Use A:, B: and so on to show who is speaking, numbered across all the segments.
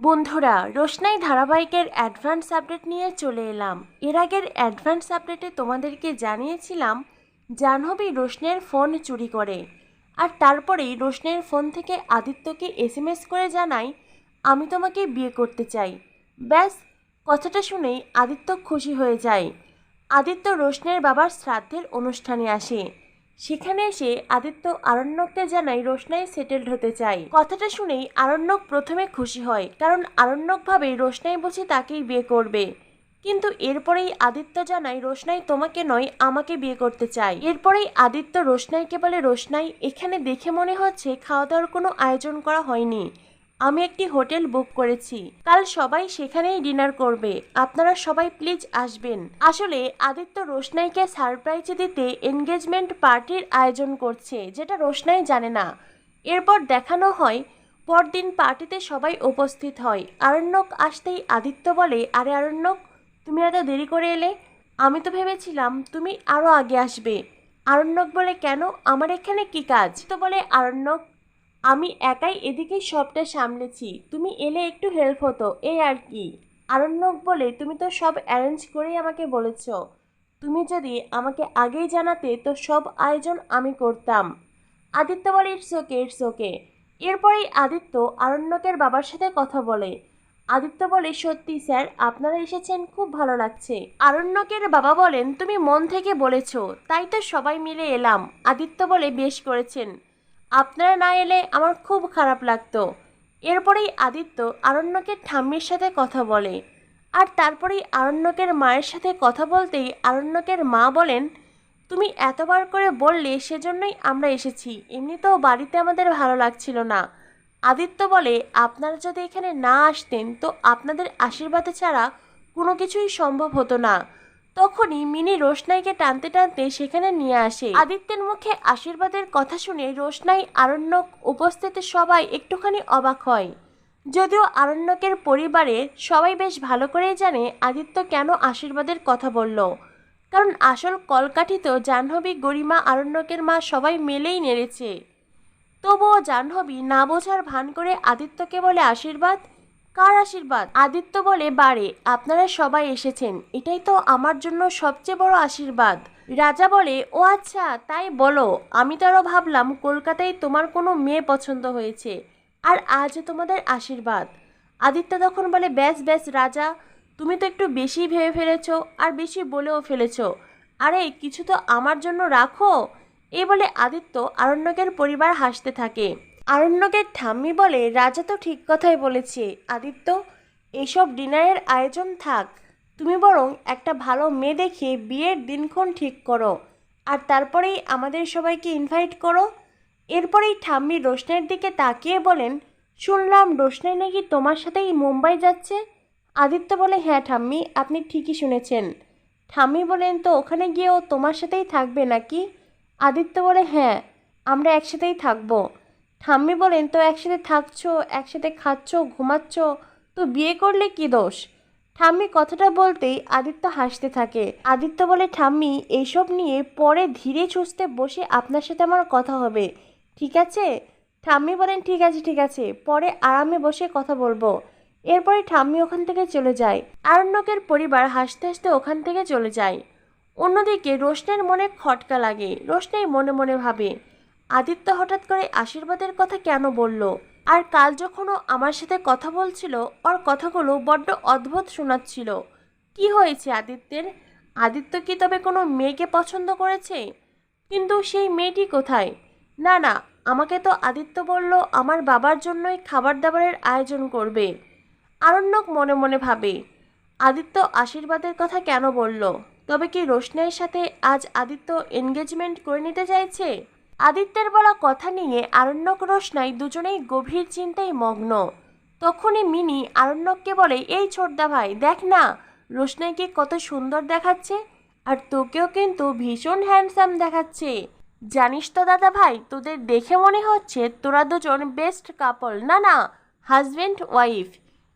A: বন্ধুরা, রোশনাই ধারাবাহিকের advance update নিয়ে চলে এলাম। এর আগের অ্যাডভান্স আপডেটে তোমাদেরকে জানিয়েছিলাম, জাহ্নবী রোশনের ফোন চুরি করে। আর তারপরেই রোশনের ফোন থেকে আদিত্যকে এসএমএস করে জানাই, আমি তোমাকে বিয়ে করতে চাই। ব্যাস, কথাটা শুনেই আদিত্য খুশি হয়ে যায়। আদিত্য রোশনের বাবার শ্রাদ্ধের অনুষ্ঠানে আসে। সেখানে এসে আদিত্য আরণ্যককে জানাই রোশনাই সেটেলড হতে চায়। কথাটা শুনেই আরণ্যক প্রথমে খুশি হয়, কারণ আরণ্যক ভাবে রোশনাই বলছে তাকেই বিয়ে করবে। কিন্তু এরপরেই আদিত্য জানায়, রোশনাই তোমাকে নয়, আমাকে বিয়ে করতে চাই এরপরেই আদিত্য রোশনাইকে বলে, রোশনাই, এখানে দেখে মনে হচ্ছে খাওয়া দাওয়ার কোনো আয়োজন করা হয়নি। আমি একটি হোটেল বুক করেছি। কাল সবাই সেখানেই ডিনার করবে। আপনারা সবাই প্লিজ আসবেন। আসলে আদিত্য রোশনাইকে সারপ্রাইজ দিতে এনগেজমেন্ট পার্টির আয়োজন করছে, যেটা রোশনাই জানে না। এরপর দেখানো হয়, পরদিন পার্টিতে সবাই উপস্থিত হয়। আরণ্যক আসতেই আদিত্য বলে, আরে আরণ্যক, তুমি এত দেরি করে এলে? আমি তো ভেবেছিলাম তুমি আরও আগে আসবে। আরণ্যক বলে, কেন? আমার এখানে কি কাজ? তো বলে, আরণ্যক আমি একাই এদিকেই সবটা সামলেছি। তুমি এলে একটু হেল্প হতো, এই আর কি। আরণ্যক বলে, তুমি তো সব অ্যারেঞ্জ করেই আমাকে বলেছ। তুমি যদি আমাকে আগেই জানাতে, তো সব আয়োজন আমি করতাম। আদিত্য বলে ইটস ওকে ইটস ওকে এরপরেই আদিত্য আরণ্যকের বাবার সাথে কথা বলে। আদিত্য বলে, সত্যি স্যার, আপনারা এসেছেন, খুব ভালো লাগছে। আরণ্যকের বাবা বলেন, তুমি মন থেকে বলেছ, তাই তো সবাই মিলে এলাম। আদিত্য বলে, বেশ করেছেন। আপনারা না এলে আমার খুব খারাপ লাগতো। এরপরেই আদিত্য আরণ্যকের ঠাম্মির সাথে কথা বলে। আর তারপরেই আরণ্যকের মায়ের সাথে কথা বলতেই আরণ্যকের মা বলেন, তুমি এতবার করে বললে সেজন্যই আমরা এসেছি, এমনিতেও বাড়িতে আমাদের ভালো লাগছিল না। আদিত্য বলে, আপনারা যদি এখানে না আসতেন তো আপনাদের আশীর্বাদে ছাড়া কোনো কিছুই সম্ভব হতো না। তখনই মিনি রোশনাইকে টানতে টানতে সেখানে নিয়ে আসে। আদিত্যের মুখে আশীর্বাদের কথা শুনে রোশনাই আরণ্যক উপস্থিত সবাই একটুখানি অবাক হয়। যদিও আরণ্যকের পরিবারের সবাই বেশ ভালো করেই জানে আদিত্য কেন আশীর্বাদের কথা বলল। কারণ আসল কলকাঠি তো জাহ্নবী গরিমা আরণ্যকের মা সবাই মেলেই নেড়েছে। তবুও জাহ্নবী না বোঝার ভান করে আদিত্যকে বলে, আশীর্বাদ কার আশীর্বাদ? আদিত্য বলে, বারে, আপনারা সবাই এসেছেন। এটাই তো আমার জন্য সবচেয়ে বড় আশীর্বাদ। রাজা বলে, ও আচ্ছা তাই বলো। আমি তো আরও ভাবলাম, কলকাতায় তোমার কোনো মেয়ে পছন্দ হয়েছে। আর আজ তোমাদের আশীর্বাদ। আদিত্য তখন বলে, ব্যাস ব্যাস, রাজা, তুমি তো একটু বেশি ভেবে ফেলেছো, আর বেশি বলেও ফেলেছো। আরে, কিছু তো আমার জন্য রাখো? এই বলে আদিত্য আরণ্যকের পরিবার হাসতে থাকে। আরণ্যকের ঠাম্মি বলে, রাজা তো ঠিক কথাই বলেছে। আদিত্য, এসব ডিনারের আয়োজন থাক। তুমি বরং একটা ভালো মেয়ে দেখে বিয়ের দিনক্ষণ ঠিক করো। আর তারপরেই আমাদের সবাইকে ইনভাইট করো। এরপরেই ঠাম্মি রোশনের দিকে তাকিয়ে বলেন, শুনলাম রোশনাই নাকি তোমার সাথেই মুম্বাই যাচ্ছে? আদিত্য বলে হ্যাঁ ঠাম্মি, আপনি ঠিকই শুনেছেন। ঠাম্মি বলেন তো, ওখানে গিয়েও তোমার সাথেই থাকবে নাকি? আদিত্য বলে হ্যাঁ আমরা একসাথেই থাকব। ঠাম্মি বলেন, তো একসাথে থাকছো, একসাথে খাচ্ছো, ঘুমাচ্ছ, তো বিয়ে করলে কি দোষ? ঠাম্মি কথাটা বলতেই আদিত্য হাসতে থাকে। আদিত্য বলে, ঠাম্মি, এইসব নিয়ে পরে ধীরে সুস্থে বসে আপনার সাথে আমার কথা হবে, ঠিক আছে? ঠাম্মি বলেন, ঠিক আছে ঠিক আছে, পরে আরামে বসে কথা বলব। এরপরে ঠাম্মি ওখান থেকে চলে যায়। আরণ্যকের পরিবার হাসতে হাসতে ওখান থেকে চলে যায়। অন্যদিকে রোশনের মনে খটকা লাগে, রোশনাই মনে মনে ভাবে। আদিত্য হঠাৎ করে আশীর্বাদের কথা কেন বলল? আর কাল যখনও আমার সাথে কথা বলছিল, ওর কথাগুলো বড্ড অদ্ভুত শোনাচ্ছিল। কি হয়েছে আদিত্যের? আদিত্য কি তবে কোনো মেয়েকে পছন্দ করেছে? কিন্তু সেই মেয়েটি কোথায়? না না, আমাকে তো আদিত্য বলল আমার বাবার জন্যই খাবার দাবারের আয়োজন করবে। আরণ্যক মনে মনে ভাবে, আদিত্য আশীর্বাদের কথা কেন বলল? তবে কি রোশনের সাথে আজ আদিত্য এনগেজমেন্ট করে নিতে চাইছে? আদিত্যের বলা কথা নিয়ে আরণ্যক রোশনাই দুজনেই গভীর চিন্তায় মগ্ন। তখনই মিনি আরণ্যককে বলে, এই ছোটদা ভাই, দেখ না রোশনাইকে কত সুন্দর দেখাচ্ছে, আর তোকেও কিন্তু ভীষণ হ্যান্ডসাম দেখাচ্ছে। জানিস তো দাদা ভাই, তোদের দেখে মনে হচ্ছে তোরা দুজন বেস্ট কাপল না না হাজব্যান্ড ওয়াইফ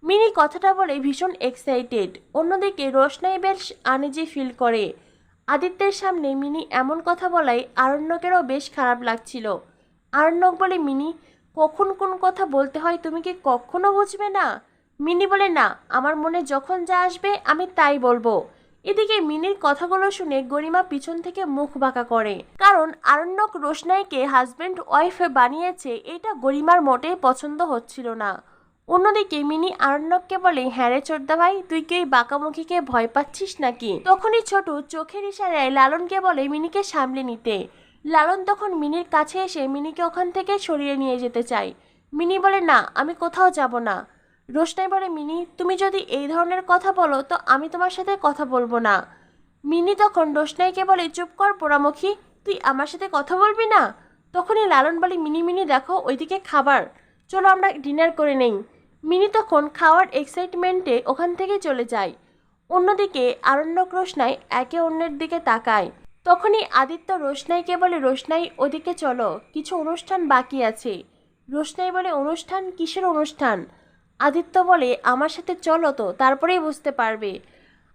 A: মিনি কথাটা বলে ভীষণ এক্সাইটেড অন্যদিকে রোশনাই বেশ আনিজি ফিল করে। আদিত্যের সামনে মিনি এমন কথা বলায় আরণ্যকেরও বেশ খারাপ লাগছিল। আরণ্যক বলে, মিনি, কখন কোন কথা বলতে হয় তুমি কি কখনো বুঝবে না? মিনি বলে, না, আমার মনে যখন যা আসবে আমি তাই বলব। এদিকে মিনির কথাগুলো শুনে গরিমা পিছন থেকে মুখ বাঁকা করে। কারণ আরণ্যক রোশনাইকে হাজব্যান্ড ওয়াইফ বানিয়েছে, এটা গরিমার মোটেই পছন্দ হচ্ছিল না। অন্যদিকে মিনি আরণ্যককে বলে হ্যাঁ রে চোদ্দা ভাই, তুই কি ওই বাঁকামুখীকে ভয় পাচ্ছিস নাকি? তখনই ছোট চোখের ইশারায় লালনকে বলে, মিনিকে সামলে নিতে। লালন তখন মিনির কাছে এসে মিনিকে ওখান থেকে সরিয়ে নিয়ে যেতে চায়। মিনি বলে, না, আমি কোথাও যাব না। রোশনাই বলে, মিনি, তুমি যদি এই ধরনের কথা বলো, তো আমি তোমার সাথে কথা বলব না। মিনি তখন রোশনাইকে বলে, চুপ কর পোড়ামুখী, তুই আমার সাথে কথা বলবি না? তখনই লালন বলে, মিনি মিনি, দেখো, ওইদিকে খাবার। চলো আমরা ডিনার করে নেই। মিনি তখন খাওয়ার এক্সাইটমেন্টে ওখান থেকে চলে যায়। অন্যদিকে আরণ্যক রোশনাই একে অন্যের দিকে তাকায়। তখনই আদিত্য রোশনাইকে বলে, রোশনাই, ওদিকে চলো, কিছু অনুষ্ঠান বাকি আছে। রোশনাই বলে, অনুষ্ঠান? কিসের অনুষ্ঠান? আদিত্য বলে, আমার সাথে চলো তো, তারপরেই বুঝতে পারবে।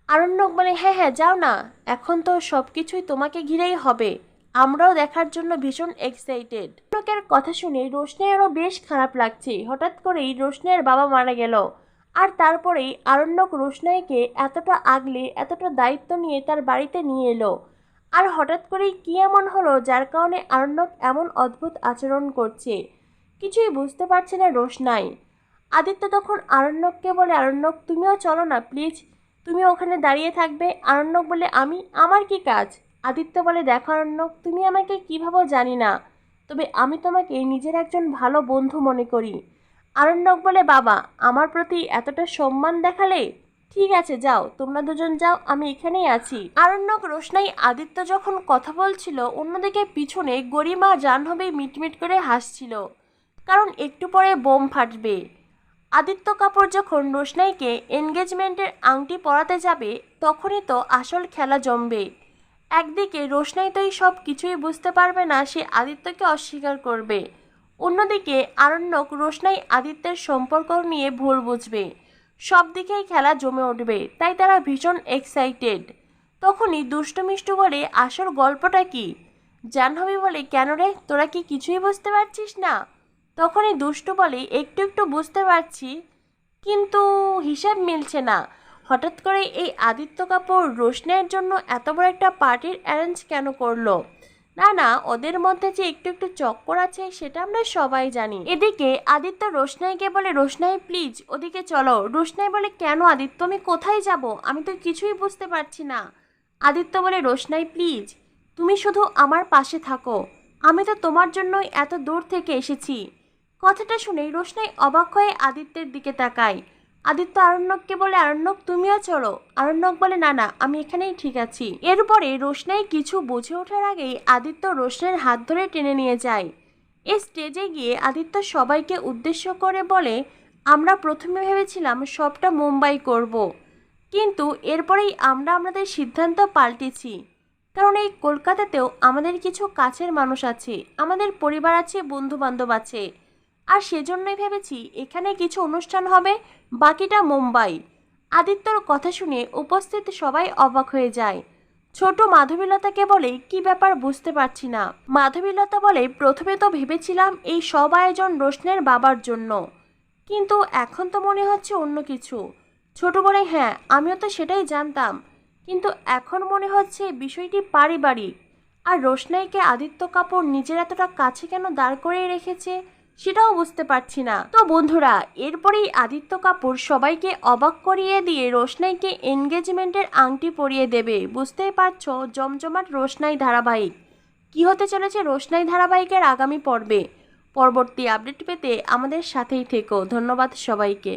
A: আরণ্যক বলে হ্যাঁ হ্যাঁ যাও না, এখন তো সব কিছুই তোমাকে ঘিরেই হবে। আমরাও দেখার জন্য ভীষণ এক্সাইটেড আরণ্যকের কথা শুনে রোশনাইয়েরও বেশ খারাপ লাগছে। হঠাৎ করেই রোশনাইয়ের বাবা মারা গেল। আর তারপরেই আরণ্যক রোশনাইকে এতটা আগলে, এতটা দায়িত্ব নিয়ে তার বাড়িতে নিয়ে এলো। আর হঠাৎ করেই কী এমন হলো যার কারণে আরণ্যক এমন অদ্ভুত আচরণ করছে? কিছুই বুঝতে পারছে না রোশনাই। আদিত্য তখন আরণ্যককে বলে, আরণ্যক, তুমিও চলো না প্লিজ তুমি ওখানে দাঁড়িয়ে থাকবে। আরণ্যক বলে, আমি, আমার কি কাজ? আদিত্য বলে, দেখো আরণ্যক তুমি আমাকে কীভাবে জানি না? তবে আমি তোমাকে নিজের একজন ভালো বন্ধু মনে করি। আরণ্যক বলে, বাবা, আমার প্রতি এতটা সম্মান দেখালে? ঠিক আছে, যাও, তোমরা দুজন যাও, আমি এখানেই আছি। আরণ্যক রোশনাই, আদিত্য যখন কথা বলছিল, অন্যদিকে পিছনে গরিমা জাহ্নবী মিটমিট করে হাসছিল, কারণ একটু পরে বোম ফাটবে। আদিত্য কাপুর যখন রোশনাইকে এনগেজমেন্টের আংটি পরাতে যাবে, তখনই তো আসল খেলা জমবে। একদিকে রোশনাই তো সব কিছুই বুঝতে পারবে না, সে আদিত্যকে অস্বীকার করবে। অন্যদিকে আরণ্যক রোশনাই আদিত্যের সম্পর্ক নিয়ে ভুল বুঝবে। সব দিকেই খেলা জমে উঠবে, তাই তারা ভীষণ এক্সাইটেড তখনই দুষ্টু মিষ্টু বলে, আসল গল্পটা কি? জাহ্নবী বলে, কেন রে, তোরা কি কিছুই বুঝতে পারছিস না? তখনই দুষ্টু বলে, একটু একটু বুঝতে পারছি, কিন্তু হিসাব মিলছে না। হঠাৎ করে এই আদিত্য কাপুর রোশনের জন্য এত বড় একটা পার্টির অ্যারেঞ্জ কেন করল? না না, ওদের মধ্যে যে একটু একটু চক্কর আছে সেটা আমরা সবাই জানি। এদিকে আদিত্য রোশনাইকে বলে, রোশনাই প্লিজ ওদিকে চলো। রোশনাই বলে, কেন আদিত্য, আমি কোথায় যাব? আমি তো কিছুই বুঝতে পারছি না। আদিত্য বলে, রোশনাই প্লিজ তুমি শুধু আমার পাশে থাকো। আমি তো তোমার জন্যই এত দূর থেকে এসেছি। কথাটা শুনে রোশনাই অবাক হয়ে আদিত্যের দিকে তাকায়। আদিত্য আরণ্যককে বলে, আরণ্যক, তুমিও চলো। আরণ্যক বলে, না না, আমি এখানেই ঠিক আছি। এরপরে রোশনাই কিছু বুঝে ওঠার আগেই আদিত্য রোশনের হাত ধরে টেনে নিয়ে যায়। এ স্টেজে গিয়ে আদিত্য সবাইকে উদ্দেশ্য করে বলে, আমরা প্রথমে ভেবেছিলাম সবটা মুম্বাই করব। কিন্তু এরপরেই আমরা আমাদের সিদ্ধান্ত পাল্টেছি। কারণ এই কলকাতাতেও আমাদের কিছু কাছের মানুষ আছে, আমাদের পরিবার আছে বন্ধু বান্ধব আছে। আর সেজন্যই ভেবেছি এখানে কিছু অনুষ্ঠান হবে, বাকিটা মুম্বাই। আদিত্যর কথা শুনে উপস্থিত সবাই অবাক হয়ে যায়। ছোট মাধবীলতাকে বলে কি ব্যাপার বুঝতে পারছি না। মাধবীলতা বলে, প্রথমে তো ভেবেছিলাম এই সব আয়োজন রোশনের বাবার জন্য। কিন্তু এখন তো মনে হচ্ছে অন্য কিছু। ছোট বলে হ্যাঁ আমিও তো সেটাই জানতাম। কিন্তু এখন মনে হচ্ছে বিষয়টি পারিবারিক। আর রোশনাইকে আদিত্য কাপুর নিজের এতটা কাছে কেন দাঁড় করিয়ে রেখেছে? সেটাও বুঝতে পারছি না। তো বন্ধুরা, এরপরেই আদিত্য কাপুর সবাইকে অবাক করিয়ে দিয়ে রোশনাইকে এনগেজমেন্টের আংটি পরিয়ে দেবে। বুঝতেই পারছ, জমজমাট রোশনাই ধারাবাহিক। কি হতে চলেছে রোশনাই ধারাবাহিকের আগামী পর্বে? পরবর্তী আপডেট পেতে আমাদের সাথেই থেকো। ধন্যবাদ সবাইকে।